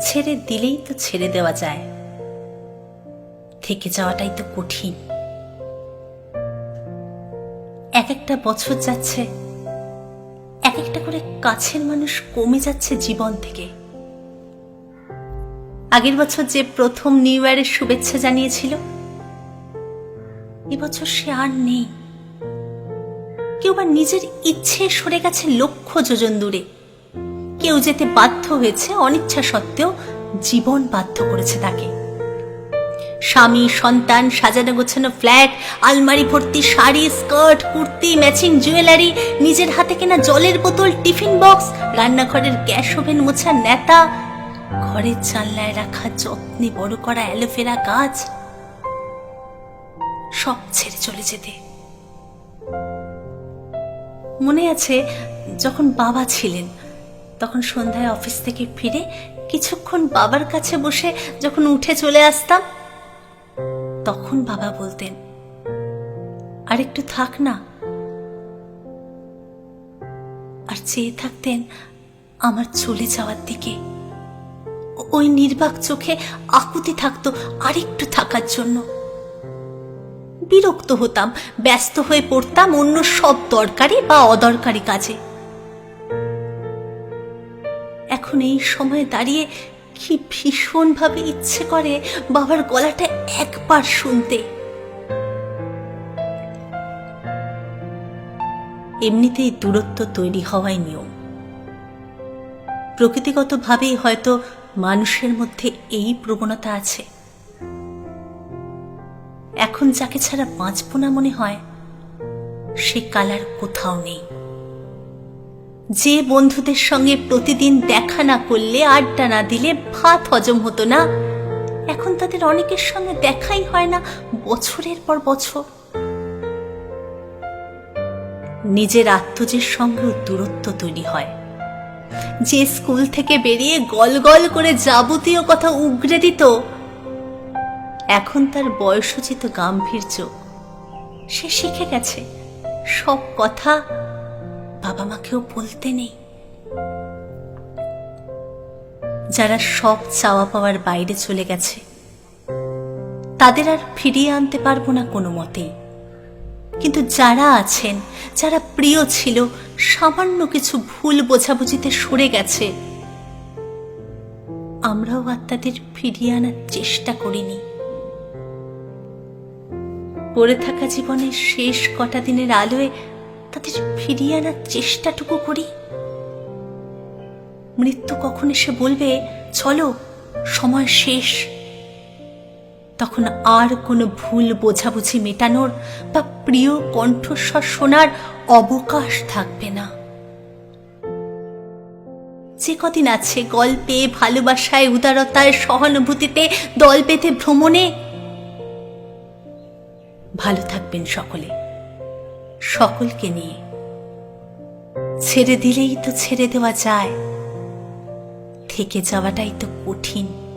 ছেড়ে দিলেই তো ছেড়ে দেওয়া যায়। থেকে যাওয়াটাই তো কঠিন। এক একটা বছর যাচ্ছে, এক একটা করে কাছের মানুষ কমে যাচ্ছে জীবন থেকে। আগের বছর যে প্রথম নিউ ইয়ারের শুভেচ্ছা জানিয়েছিল, এবছর সে আর নেই। কেউ বা নিজের ইচ্ছে সরে গেছে লক্ষ যোজন দূরে। কেউ যেতে বাধ্য হয়েছে, অনিচ্ছা সত্ত্বেও জীবন বাধ্য করেছে তাকে। স্বামী, সন্তান, সাজানো গোছানো ফ্ল্যাট, আলমারি ভর্তি sari, skirt, kurti, matching jewellery, নিজের হাতে কেনা জলের বোতল, টিফিন বক্স, রান্নাঘরের গ্যাস ওভেন মোছা নেতা, ঘরের জানলায় রাখা যত্নে বড় করা অ্যালোভেরা গাছ, সব ছেড়ে চলে যেতে। মনে আছে, যখন বাবা ছিলেন তখন সন্ধ্যায় অফিস থেকে ফিরে কিছুক্ষণ বাবার কাছে বসে যখন উঠে চলে আসতাম, তখন বাবা বলতেন, আর একটু থাক না। আর চেয়ে থাকতেন আমার চলে যাওয়ার দিকে। ওই নির্বাক চোখে আকুতি থাকতো আরেকটু থাকার জন্য। বিরক্ত হতাম, ব্যস্ত হয়ে পড়তাম অন্য সব দরকারি বা অদরকারি কাজে। এখন এই সময়ে দাঁড়িয়ে কি ভীষণভাবে ইচ্ছে করে বাবার গলাটা একবার শুনতে। এমনিতেই দূরত্ব তৈরি হওয়াই নিয়ম। প্রকৃতিগতভাবেই হয়তো মানুষের মধ্যে এই প্রবণতা আছে। এখন যাকে ছাড়া বাঁচব না মনে হয়, সে কালার কোথাও নেই। যে বন্ধুদের সঙ্গে প্রতিদিন দেখা না করলে, আড্ডা না দিলে ভাত হজম হতো না। এখন তাদের অনেকের সঙ্গে দেখাই হয় না, বছরের পর বছর। নিজের আত্মজের সঙ্গেও দূরত্ব তৈরি হয়। যে স্কুল থেকে বেরিয়ে গল গল করে যাবতীয় কথা উগড়ে দিত, এখন তার বয়সোচিত গাম্ভীর্য। সে শিখে গেছে, সব কথা বাবা মাকেও বলতে নেই। যারা সব চাওয়া পাওয়ার বাইরে চলে গেছে, তাদের আর ফিরিয়ে আনতে পারব না কোনো মতেই কিন্তু যারা আছেন, যারা প্রিয় ছিল, সামান্য কিছু ভুল বোঝাবুঝিতে সরে গেছে, আমরাও আর তাদের ফিরিয়ে আনার চেষ্টা করিনি। পড়ে থাকা জীবনের শেষ কটা দিনের আলোয় তাদের ফিরিয়ে আনার চেষ্টাটুকু করি। মৃত্যু কখন এসে বলবে, চলো, সময় শেষ। তখন আর কোনো ভুল বোঝাবুঝি মেটানোর বা প্রিয় কণ্ঠস্বর শোনার অবকাশ থাকবে না। যে কদিন আছে গল্পে, ভালোবাসায়, উদারতায়, সহানুভূতিতে, দল পেতে ভ্রমণে। ভালো থাকবেন সকলে। সকলকে নিয়ে। ছেড়ে দিলেই তো ছেড়ে দেওয়া যায়। থেকে যাওয়াটাই তো কঠিন।